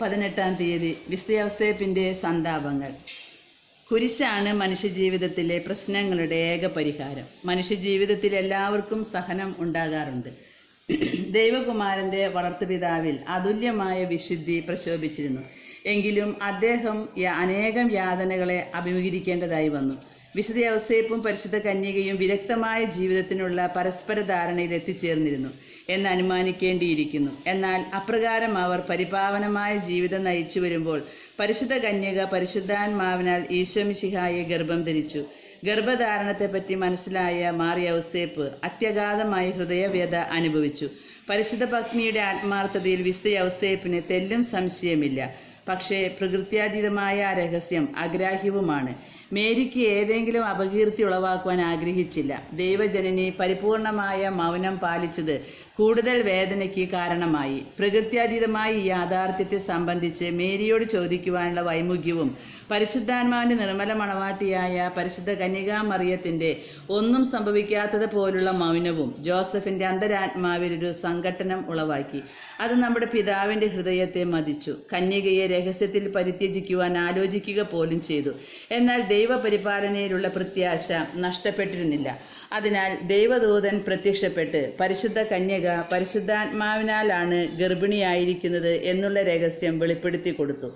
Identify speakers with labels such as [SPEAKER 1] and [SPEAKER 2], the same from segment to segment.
[SPEAKER 1] പതിനെട്ടാം തീയതി വിസ്തയവസേപ്പിന്റെ സന്താപങ്ങൾ. കുരിശാണ് മനുഷ്യജീവിതത്തിലെ പ്രശ്നങ്ങളുടെ ഏക പരിഹാരം. മനുഷ്യജീവിതത്തിൽ എല്ലാവർക്കും സഹനം ഉണ്ടാകാറുണ്ട്. ദൈവകുമാരന്റെ വളർത്തുപിതാവിൽ അതുല്യമായ വിശുദ്ധി പ്രശോഭിച്ചിരുന്നു. എങ്കിലും അദ്ദേഹം അനേകം യാതനകളെ അഭിമുഖീകരിക്കേണ്ടതായി വന്നു. വിശുദ്ധ പരിശുദ്ധ കന്യകയും വിരക്തമായ ജീവിതത്തിനുള്ള പരസ്പര ധാരണയിൽ എത്തിച്ചേർന്നിരുന്നു. എന്ന് അനുമാനിക്കേണ്ടിയിരിക്കുന്നു. എന്നാൽ അപ്രകാരം അവർ പരിപാവനമായ ജീവിതം നയിച്ചു വരുമ്പോൾ പരിശുദ്ധ കന്യക പരിശുദ്ധാത്മാവിനാൽ ഈശോമിശിഹായെ ഗർഭം ധരിച്ചു. ഗർഭധാരണത്തെപ്പറ്റി മനസ്സിലായ മാറിയ ഔസേപ്പ് അത്യഗാധമായ ഹൃദയവേദ അനുഭവിച്ചു. പരിശുദ്ധ പത്നിയുടെ ആത്മാർത്ഥതയിൽ വിശുദ്ധ ഔസേപ്പിന് തെല്ലും സംശയമില്ല. പക്ഷേ പ്രകൃത്യാതീതമായ രഹസ്യം അഗ്രാഹ്യവുമാണ് മേരിക്ക് ഏതെങ്കിലും അപകീർത്തി ഉളവാക്കുവാൻ ആഗ്രഹിച്ചില്ല. ദൈവജനനി പരിപൂർണമായ മൗനം പാലിച്ചത് കൂടുതൽ വേദനയ്ക്ക് കാരണമായി. പ്രകൃത്യാതീതമായ ഈ യാഥാർത്ഥ്യത്തെ സംബന്ധിച്ച് മേരിയോട് ചോദിക്കുവാനുള്ള വൈമുഖ്യവും പരിശുദ്ധാത്മാവിന്റെ നിർമ്മല മണവാട്ടിയായ പരിശുദ്ധ കന്യകാമറിയത്തിന്റെ ഒന്നും സംഭവിക്കാത്തത് പോലുള്ള മൗനവും ജോസഫിന്റെ അന്തരാത്മാവിൽ ഒരു സംഘട്ടനം ഉളവാക്കി. അത് നമ്മുടെ പിതാവിന്റെ ഹൃദയത്തെ മതിച്ചു. കന്യകയെ രഹസ്യത്തിൽ പരിത്യജിക്കുവാൻ ആലോചിക്കുക പോലും ചെയ്തു. എന്നാൽ ദൈവപരിപാലനയിലുള്ള പ്രത്യാശ നഷ്ടപ്പെട്ടിരുന്നില്ല. അതിനാൽ ദൈവദൂതൻ പ്രത്യക്ഷപ്പെട്ട് പരിശുദ്ധ കന്യക പരിശുദ്ധാത്മാവിനാലാണ് ഗർഭിണിയായിരിക്കുന്നത് എന്നുള്ള രഹസ്യം വെളിപ്പെടുത്തി കൊടുത്തു.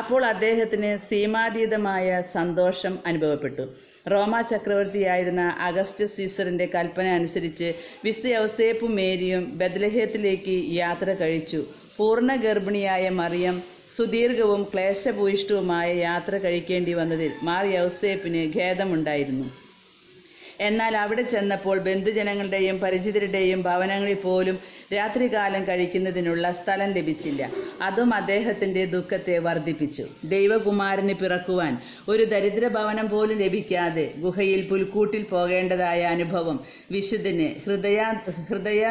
[SPEAKER 1] അപ്പോൾ അദ്ദേഹത്തിന് സീമാതീതമായ സന്തോഷം അനുഭവപ്പെട്ടു. റോമ ചക്രവർത്തിയായിരുന്ന അഗസ്റ്റ് സീസറിന്റെ കൽപ്പന അനുസരിച്ച് വിശുദ്ധ ഔസേപ്പും മേരിയും ബദ്ലഹേത്തിലേക്ക് യാത്ര കഴിച്ചു. പൂർണ ഗർഭിണിയായ മറിയം സുദീർഘവും ക്ലേശഭൂയിഷ്ഠവുമായ യാത്ര കഴിക്കേണ്ടി വന്നതിൽ മാർ യൗസേപ്പിന് ഖേദമുണ്ടായിരുന്നു. എന്നാൽ അവിടെ ചെന്നപ്പോൾ ബന്ധുജനങ്ങളുടെയും പരിചിതരുടെയും ഭവനങ്ങളിൽ പോലും രാത്രികാലം കഴിക്കുന്നതിനുള്ള സ്ഥലം ലഭിച്ചില്ല. അതും അദ്ദേഹത്തിന്റെ ദുഃഖത്തെ വർദ്ധിപ്പിച്ചു. ദൈവകുമാരന് പിറക്കുവാൻ ഒരു ദരിദ്ര ഭവനം പോലും ലഭിക്കാതെ ഗുഹയിൽ പുൽക്കൂട്ടിൽ പോകേണ്ടതായ അനുഭവം വിശുദ്ധന് ഹൃദയ ഹൃദയ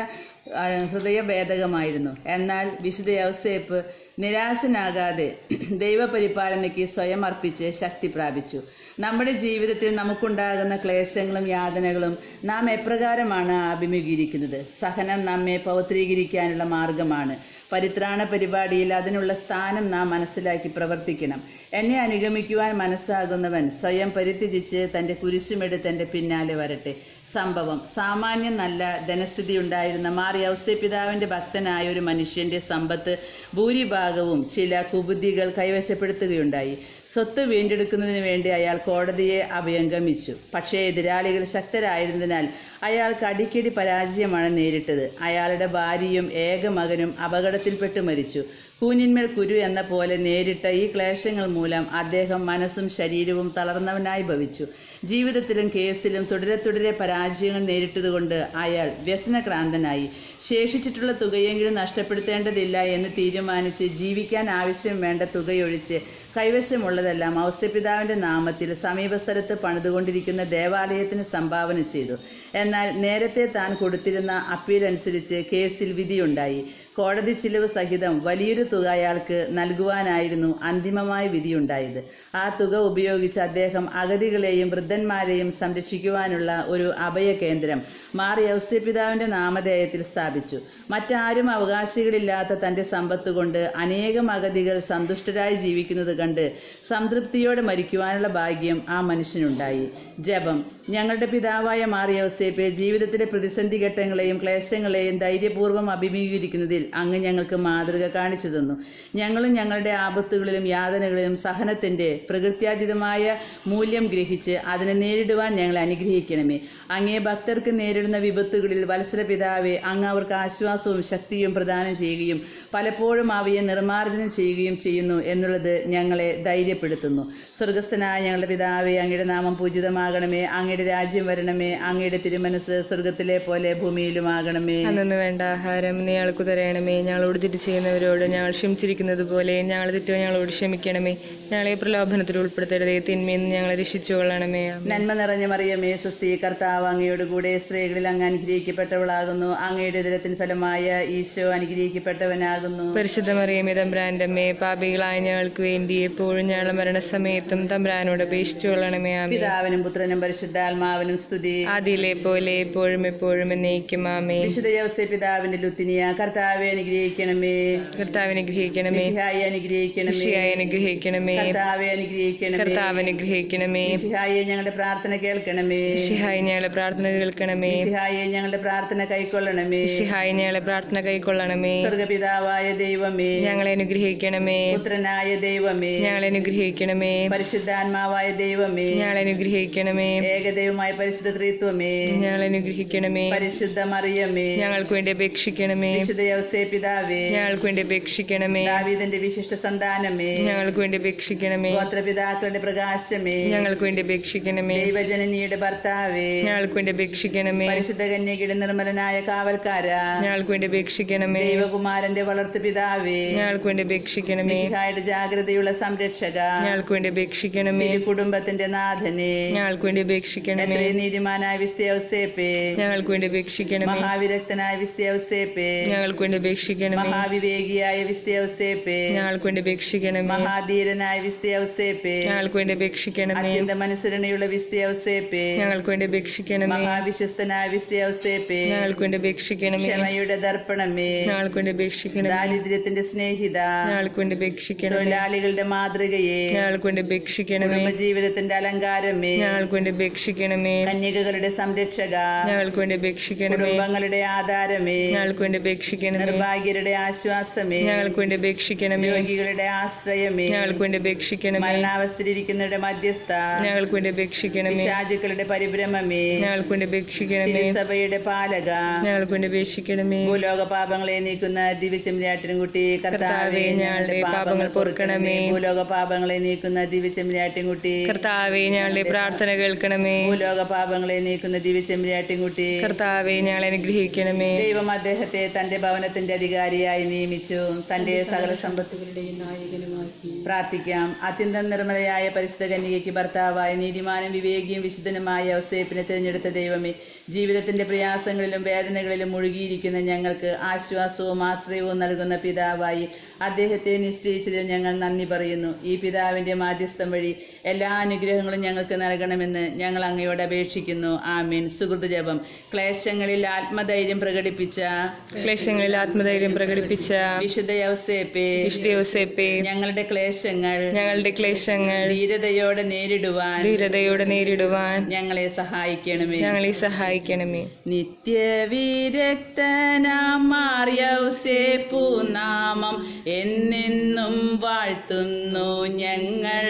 [SPEAKER 1] ഹൃദയഭേദകമായിരുന്നു. എന്നാൽ വിശുദ്ധ യൗസേപ്പ് നിരാശനാകാതെ ദൈവപരിപാലനയ്ക്ക് സ്വയം അർപ്പിച്ച് ശക്തി പ്രാപിച്ചു. നമ്മുടെ ജീവിതത്തിൽ നമുക്കുണ്ടാകുന്ന ക്ലേശങ്ങളും യാതനകളും നാം എപ്രകാരമാണ് അഭിമുഖീകരിക്കുന്നത്? സഹനം നമ്മെ പൗത്രീകരിക്കാനുള്ള മാർഗമാണ്. പരിത്രാണ പരിപാടിയിൽ അതിനുള്ള സ്ഥാനം നാം മനസ്സിലാക്കി പ്രവർത്തിക്കണം. എന്നെ അനുഗമിക്കുവാൻ മനസ്സാകുന്നവൻ സ്വയം പരിത്യജിച്ച് തന്റെ കുരിശുമെടുത്ത് എന്റെ പിന്നാലെ വരട്ടെ. സംഭവം സാമാന്യം നല്ല ധനസ്ഥിതി ഉണ്ടായിരുന്ന മാറി ഔസ്യപിതാവിന്റെ ഭക്തനായ ഒരു മനുഷ്യന്റെ സമ്പത്ത് ഭൂരിഭാഗവും ചില കുബുദ്ധികൾ കൈവശപ്പെടുത്തുകയുണ്ടായി. സ്വത്ത് വീണ്ടെടുക്കുന്നതിന് വേണ്ടി അയാൾ കോടതിയെ അഭ്യംഗമിച്ചു. പക്ഷേ എതിരാളികൾ ശക്തരായിരുന്നതിനാൽ അയാൾക്ക് അടിക്കടി പരാജയമാണ് നേരിട്ടത്. അയാളുടെ ഭാര്യയും ഏക മകനും അപകടത്തിൽപ്പെട്ട് മരിച്ചു. കൂഞ്ഞിന്മേൽ കുരു എന്ന പോലെ നേരിട്ട ഈ ക്ലേശങ്ങൾ മൂലം അദ്ദേഹം മനസ്സും ശരീരവും തളർന്നവനായി ഭവിച്ചു. ജീവിതത്തിലും കേസിലും തുടരെ തുടരെ പരാജയങ്ങൾ നേരിട്ടതുകൊണ്ട് അയാൾ വ്യസനക്രാന്തനായി. ശേഷിച്ചിട്ടുള്ള തുകയെങ്കിലും നഷ്ടപ്പെടുത്തേണ്ടതില്ല എന്ന് തീരുമാനിച്ച് ജീവിക്കാൻ ആവശ്യം വേണ്ട തുകയൊഴിച്ച് കൈവശമുള്ളതെല്ലാം ഔസ്യപിതാവിന്റെ നാമത്തിൽ സമീപസ്ഥലത്ത് പണിതുകൊണ്ടിരിക്കുന്ന ദേവാലയത്തിന് സംഭാവന ചെയ്തു. എന്നാൽ നേരത്തെ താൻ കൊടുത്തിരുന്ന അപ്പീൽ അനുസരിച്ച് കേസിൽ വിധിയുണ്ടായി. കോടതി ചിലവ് സഹിതം വലിയൊരു തുക അയാൾക്ക് നൽകുവാനായിരുന്നു അന്തിമമായ വിധിയുണ്ടായത്. ആ തുക ഉപയോഗിച്ച് അദ്ദേഹം അഗതികളെയും വൃദ്ധന്മാരെയും സംരക്ഷിക്കുവാനുള്ള ഒരു അഭയ കേന്ദ്രം മാറി ഔസ്യപിതാവിന്റെ നാമധേയത്തിൽ സ്ഥാപിച്ചു. മറ്റാരും അവകാശികളില്ലാത്ത തന്റെ സമ്പത്ത് കൊണ്ട് അനേകം അഗതികൾ സന്തുഷ്ടരായി ജീവിക്കുന്നത് കണ്ട് സംതൃപ്തിയോടെ മരിക്കുവാനുള്ള ഭാഗ്യം ആ മനുഷ്യനുണ്ടായി. ജപം. ഞങ്ങളുടെ പിതാവായ മാറിയ ഔസേപ്പെ ജീവിതത്തിലെ പ്രതിസന്ധി ഘട്ടങ്ങളെയും ക്ലേശങ്ങളെയും ധൈര്യപൂർവം അഭിമുഖീകരിക്കുന്നതിൽ അങ്ങ് ഞങ്ങൾക്ക് മാതൃക കാണിച്ചു തന്നു. ഞങ്ങളും ഞങ്ങളുടെ ആപത്തുകളിലും യാതനകളിലും സഹനത്തിന്റെ പ്രകൃത്യാതീതമായ മൂല്യം ഗ്രഹിച്ച് അതിനെ നേരിടുവാൻ ഞങ്ങളെ അനുഗ്രഹിക്കണമേ. അങ്ങേ ഭക്തർക്ക് നേരിടുന്ന വിപത്തുകളിൽ വത്സര പിതാവെ അങ്ങ് അവർക്ക് ആശ്വാസവും ശക്തിയും പ്രദാനം ചെയ്യുകയും പലപ്പോഴും അവയെ നിർമ്മാർജനം ചെയ്യുകയും ചെയ്യുന്നു എന്നുള്ളത് ഞങ്ങളെ ധൈര്യപ്പെടുത്തുന്നു. സ്വർഗസ്ഥനായ ഞങ്ങളുടെ പിതാവെ അങ്ങയുടെ നാമം പൂജിതമാകണമേ. അങ്ങയുടെ രാജ്യം വരണമേ. അങ്ങയുടെ തിരുമനസ് സ്വർഗത്തിലെ പോലെ ഭൂമിയിലുമാകണമേ.
[SPEAKER 2] അന്നു വേണ്ട ആഹാരം നീ ഞങ്ങൾക്ക് തരണമേ. ഞങ്ങളോട് തെറ്റ് ചെയ്യുന്നവരോട് ഞങ്ങൾ ക്ഷമിച്ചിരിക്കുന്നത് പോലെ ഞങ്ങൾ തെറ്റുക ഞങ്ങളോട് ക്ഷമിക്കണമേ. ഞങ്ങളെ പ്രലോഭനത്തിൽ ഉൾപ്പെടുത്തരുതേ. തിന്മയെന്ന് ഞങ്ങളെ രക്ഷിച്ചു കൊള്ളണമേ.
[SPEAKER 1] നന്മ നിറഞ്ഞ മറിയമേ സ്വസ്തി കർത്താവ് അങ്ങയോട് കൂടെ സ്ത്രീകളിൽ അങ്ങ് അനുഗ്രഹിക്കപ്പെട്ടവളാകുന്നു. അങ്ങയുടെ ദരത്തിൻ ഫലമായ ഈശോ അനുഗ്രഹിക്കപ്പെട്ടവനാകുന്നു.
[SPEAKER 2] പരിശുദ്ധ മറിയമേ തമ്പ്രാന്റെ അമ്മേ പാപികളായ ഞങ്ങൾക്ക് വേണ്ടി എപ്പോഴും ഞങ്ങളുടെ മരണസമയത്തും തമ്പ്രാനോട് അപേക്ഷിച്ചു കൊള്ളണമേ.
[SPEAKER 1] പിതാവിനും പുത്രനും പരിശുദ്ധാത്മാവിനും സ്തുതി.
[SPEAKER 2] അതിലെ പോലെ എപ്പോഴും എപ്പോഴും എന്നേക്കും. ആമേ
[SPEAKER 1] വിശുദ്ധ ജോസെ പിതാവിന്റെ ലുത്തിനിയ കർത്താവെ അനുഗ്രഹിക്കുക അനുഗ്രഹിക്കണമേ.
[SPEAKER 2] കർത്താവ് അനുഗ്രഹിക്കണമേ.
[SPEAKER 1] മിശിഹായെ അനുഗ്രഹിക്കണമേ.
[SPEAKER 2] മിശിഹായെ അനുഗ്രഹിക്കണമേ.
[SPEAKER 1] കർത്താവെ അനുഗ്രഹിക്കണമേ.
[SPEAKER 2] കർത്താവ് അനുഗ്രഹിക്കണമേ.
[SPEAKER 1] ഞങ്ങളുടെ പ്രാർത്ഥന കേൾക്കണമേ.
[SPEAKER 2] മിശിഹായി ഞങ്ങളുടെ പ്രാർത്ഥന കേൾക്കണമേ.
[SPEAKER 1] മിശിഹായെ ഞങ്ങളുടെ പ്രാർത്ഥന കൈക്കൊള്ളണമേ.
[SPEAKER 2] മിശിഹായി ഞങ്ങളുടെ പ്രാർത്ഥന കൈക്കൊള്ളണമേ.
[SPEAKER 1] സ്വർഗപിതാവായ ദൈവമേ.
[SPEAKER 2] ഞങ്ങളെ അനുഗ്രഹിക്കണമേ.
[SPEAKER 1] പുത്രനായ ദൈവമേ.
[SPEAKER 2] ഞങ്ങളെ അനുഗ്രഹിക്കണമേ.
[SPEAKER 1] പരിശുദ്ധാത്മാവായ ദൈവമേ.
[SPEAKER 2] ഞങ്ങളെ അനുഗ്രഹിക്കണമേ.
[SPEAKER 1] ഏകദൈവമായ പരിശുദ്ധ ത്രിത്വമേ.
[SPEAKER 2] ഞങ്ങളെ അനുഗ്രഹിക്കണമേ.
[SPEAKER 1] പരിശുദ്ധ മറിയമേ.
[SPEAKER 2] ഞങ്ങൾക്ക് വേണ്ടി അപേക്ഷിക്കണമേ.
[SPEAKER 1] വിശുദ്ധ യവസേ പിതാവേ
[SPEAKER 2] ഞങ്ങൾക്ക് വേണ്ടി അപേക്ഷിക്കണമേ
[SPEAKER 1] ദാവീദിന്റെ വിശിഷ്ട സന്താനമേ
[SPEAKER 2] ഞങ്ങൾക്ക് വേണ്ടി അപേക്ഷിക്കണമേ
[SPEAKER 1] ഗോത്രപിതാക്കളുടെ പ്രകാശമേ
[SPEAKER 2] ഞങ്ങൾക്ക് വേണ്ടി അപേക്ഷിക്കണമേ
[SPEAKER 1] ദൈവജനനിയുടെ ഭർത്താവേ
[SPEAKER 2] ഞങ്ങൾക്ക് വേണ്ടി അപേക്ഷിക്കണമേ
[SPEAKER 1] പരിശുദ്ധ കന്യകയുടെ നിർമ്മലനായ കാവൽക്കാര
[SPEAKER 2] ഞങ്ങൾക്ക് വേണ്ടി അപേക്ഷിക്കണമേ
[SPEAKER 1] ദൈവകുമാരന്റെ വളർത്തു പിതാവേ
[SPEAKER 2] ഞങ്ങൾക്ക് വേണ്ടി അപേക്ഷിക്കണമേ
[SPEAKER 1] ജാഗ്രതയുള്ള സംരക്ഷക
[SPEAKER 2] ഞങ്ങൾക്ക് വേണ്ടി അപേക്ഷിക്കണമേ
[SPEAKER 1] കുടുംബത്തിന്റെ നാഥനെ
[SPEAKER 2] ഞങ്ങൾക്ക് വേണ്ടി അപേക്ഷിക്കണമേ
[SPEAKER 1] നീതിമാനായ വിസ്തയൗസേപ്പേ
[SPEAKER 2] ഞങ്ങൾക്ക് വേണ്ടി അപേക്ഷിക്കണമേ
[SPEAKER 1] മഹാവിരക്തനായ വിസ്തയൗസേപ്പേ
[SPEAKER 2] ഞങ്ങൾക്ക് വേണ്ടി അപേക്ഷിക്കണമേ
[SPEAKER 1] മഹാവിവേകിയായ വിസ്തയൗസേപ്പേ
[SPEAKER 2] ഞങ്ങൾക്ക് വേണ്ടി അപേക്ഷിക്കണമേ
[SPEAKER 1] മഹാധീരനായ വിസ്തയൗസേപ്പേ
[SPEAKER 2] ഞങ്ങൾക്ക് വേണ്ടി അപേക്ഷിക്കണമേ
[SPEAKER 1] അത്യന്തം അനുസരണയുള്ള വിസ്തയൗസേപ്പേ
[SPEAKER 2] ഞങ്ങൾക്ക് വേണ്ടി അപേക്ഷിക്കണമേ
[SPEAKER 1] മഹാവിശ്വസ്തനായ വിസ്തയൗസേപ്പേ
[SPEAKER 2] ഞങ്ങൾക്ക് വേണ്ടി അപേക്ഷിക്കണമേ
[SPEAKER 1] ക്ഷമയുടെ ദർപ്പണമേ
[SPEAKER 2] ഞങ്ങൾക്ക് വേണ്ടി അപേക്ഷിക്കണമേ
[SPEAKER 1] ദാരിദ്ര്യത്തിന്റെ സ്നേഹിത
[SPEAKER 2] ഞങ്ങൾക്ക് വേണ്ടി അപേക്ഷിക്കണമേ
[SPEAKER 1] തൊഴിലാളികളുടെ മാതൃകയെ
[SPEAKER 2] ഞങ്ങൾക്ക് വേണ്ടി അപേക്ഷിക്കണമേ
[SPEAKER 1] ജീവിതത്തിന്റെ അലങ്കാരമേ
[SPEAKER 2] ഞങ്ങൾക്ക് വേണ്ടി അപേക്ഷിക്കണമേ
[SPEAKER 1] കന്യകകളുടെ സംരക്ഷക
[SPEAKER 2] ഞങ്ങൾക്ക് വേണ്ടി അപേക്ഷിക്കണമേ
[SPEAKER 1] കുടുംബങ്ങളുടെ ആധാരമേ
[SPEAKER 2] ഞങ്ങൾക്ക് വേണ്ടി അപേക്ഷിക്കണമേ
[SPEAKER 1] നിർഭാഗ്യരുടെ ആശ്വാസമേ.
[SPEAKER 2] ഞങ്ങൾക്ക് വേണ്ടി അപേക്ഷിക്കണമേ.
[SPEAKER 1] രോഗികളുടെ ആശ്രയമേ.
[SPEAKER 2] ഞങ്ങൾക്ക് വേണ്ടി അപേക്ഷിക്കണമേ.
[SPEAKER 1] മരണാവസ്ഥയിലിരിക്കുന്നവരുടെ മധ്യസ്ഥ.
[SPEAKER 2] ഞങ്ങൾക്ക് വേണ്ടി അപേക്ഷിക്കണമേ.
[SPEAKER 1] രാജുക്കളുടെ പരിഭ്രമമേ.
[SPEAKER 2] ഞങ്ങൾക്ക് വേണ്ടി അപേക്ഷിക്കണമേ.
[SPEAKER 1] സഭയുടെ പാലക.
[SPEAKER 2] ഞങ്ങൾക്ക് വേണ്ടി അപേക്ഷിക്കണമേ.
[SPEAKER 1] ഭൂലോക പാപങ്ങളെ നീക്കുന്ന ദിവ്യശമിരാട്ടിൻകുട്ടി
[SPEAKER 2] കർത്താവേ, ഞങ്ങളുടെ പാപങ്ങൾ പൊറുക്കണമേ.
[SPEAKER 1] ഭൂലോക പാപങ്ങളെ നീക്കുന്ന ദിവ്യശമിരാട്ടിൻകുട്ടി
[SPEAKER 2] കർത്താവേ ഞങ്ങളുടെ പ്രാർത്ഥന കേൾക്കണമേ.
[SPEAKER 1] ഭൂലോക പാപങ്ങളെ നീക്കുന്ന ദിവ്യശമിരാട്ടിൻകുട്ടി
[SPEAKER 2] കർത്താവേ ഞങ്ങളെ അനുഗ്രഹിക്കണമേ.
[SPEAKER 1] ദൈവം അദ്ദേഹത്തെ തന്റെ ഭവനത്തിന്റെ അധികാരിയായി നിയമിച്ചു. തന്റെ സകല സമ്പത്തുകളുടെയും നായകനുമാക്കി. പ്രാർത്ഥിക്കാം. അത്യന്തം നിർമ്മലയായ പരിശുദ്ധ കന്യകയ്ക്ക് ഭർത്താവായി നീതിമാനും വിവേകിയും വിശുദ്ധനുമായ അവസ്ഥയപ്പിനെ തിരഞ്ഞെടുത്ത ദൈവമേ ജീവിതത്തിന്റെ പ്രയാസങ്ങളിലും വേദനകളിലും മുഴുകിയിരിക്കുന്ന ഞങ്ങൾക്ക് ആശ്വാസവും ആശ്രയവും നൽകുന്ന പിതാവായി അദ്ദേഹത്തെ നിശ്ചയിച്ചതിൽ ഞങ്ങൾ നന്ദി പറയുന്നു. ഈ പിതാവിന്റെ മാധ്യസ്ഥം വഴി എല്ലാ അനുഗ്രഹങ്ങളും ഞങ്ങൾക്ക് നൽകണമെന്ന് ഞങ്ങൾ അങ്ങയോട് അപേക്ഷിക്കുന്നു. ആമീൻ. സുഹൃത്ത് ജപം. ക്ലേശങ്ങളിൽ ആത്മധൈര്യം പ്രകടിപ്പിച്ച
[SPEAKER 2] ക്ലേശങ്ങളിൽ ആത്മധൈര്യം പ്രകടിപ്പിച്ച
[SPEAKER 1] വിശുദ്ധ യൗസേപ്പേ
[SPEAKER 2] വിശുദ്ധ യോസേപ്പേ
[SPEAKER 1] ഞങ്ങളുടെ ക്ലേശങ്ങൾ
[SPEAKER 2] ഞങ്ങളുടെ ക്ലേശങ്ങൾ
[SPEAKER 1] ധീരതയോടെ നേരിടുവാൻ
[SPEAKER 2] ധീരതയോടെ നേരിടുവാൻ
[SPEAKER 1] ഞങ്ങളെ സഹായിക്കണമേ.
[SPEAKER 2] ഞങ്ങളെ സഹായിക്കണമേ.
[SPEAKER 1] നിത്യവിരക്തനാമാർയൗസേപ്പു നാമം എന്നെന്നും വാഴ്ത്തുന്നു ഞങ്ങൾ.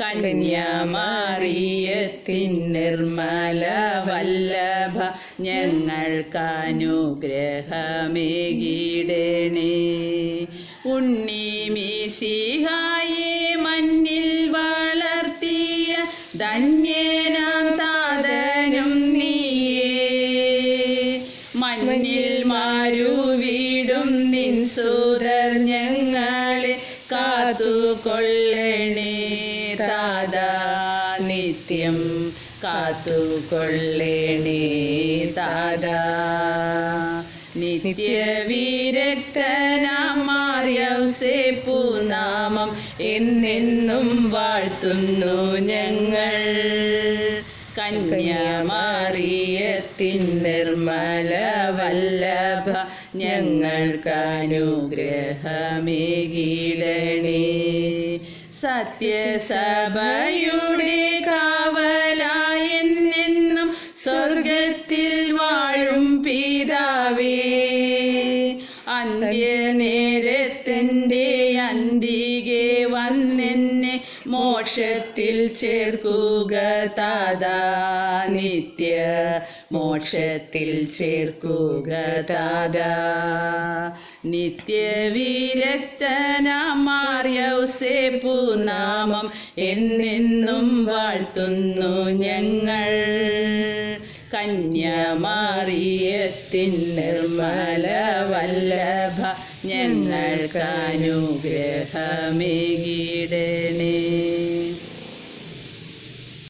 [SPEAKER 1] കന്യാമാറിയത്തിൻ നിർമ്മല വല്ലഭ ഞങ്ങൾക്കനുഗ്രഹമേകിടണേ. ഉണ്ണി മീശിഹായെ മഞ്ഞിൽ വളർത്തിയ ധന്യനാം താതനും നീയേ. മഞ്ഞിൽ മാരുവീടും നിൻ സൂതർ ഞങ്ങളെ കാത്തുകൊള്ളണേ കാത്തുകൊള്ളണേ താതാ നിത്യവിരക്തനാമാർയൗസേപ്പു നാമം എന്നെന്നും വാഴ്ത്തുന്നു ഞങ്ങൾ. കന്യാമാറിയത്തിൻ നിർമ്മല വല്ലഭ ഞങ്ങൾക്കനുഗ്രഹമേകിടണേ സത്യസഭയുടെ കാവലായെന്നെന്നും സ്വർഗത്തിൽ വാഴും പിതാവേ അന്ത്യനേരത്തിന്റെ അന്തികെ വന്നെന്നെ മോക്ഷത്തിൽ ചേർക്കുക താതാ നിത്യ മോക്ഷത്തിൽ ചേർക്കുക താതാ നിത്യവിരക്തനാമാർയൗസേപ്പു നാമം എന്നെന്നും വാഴ്ത്തുന്നു ഞങ്ങൾ. കന്യാമാറിയത്തിൻ നിർമ്മല വല്ലഭ ഞങ്ങൾക്കനുഗ്രഹമേകിടണേ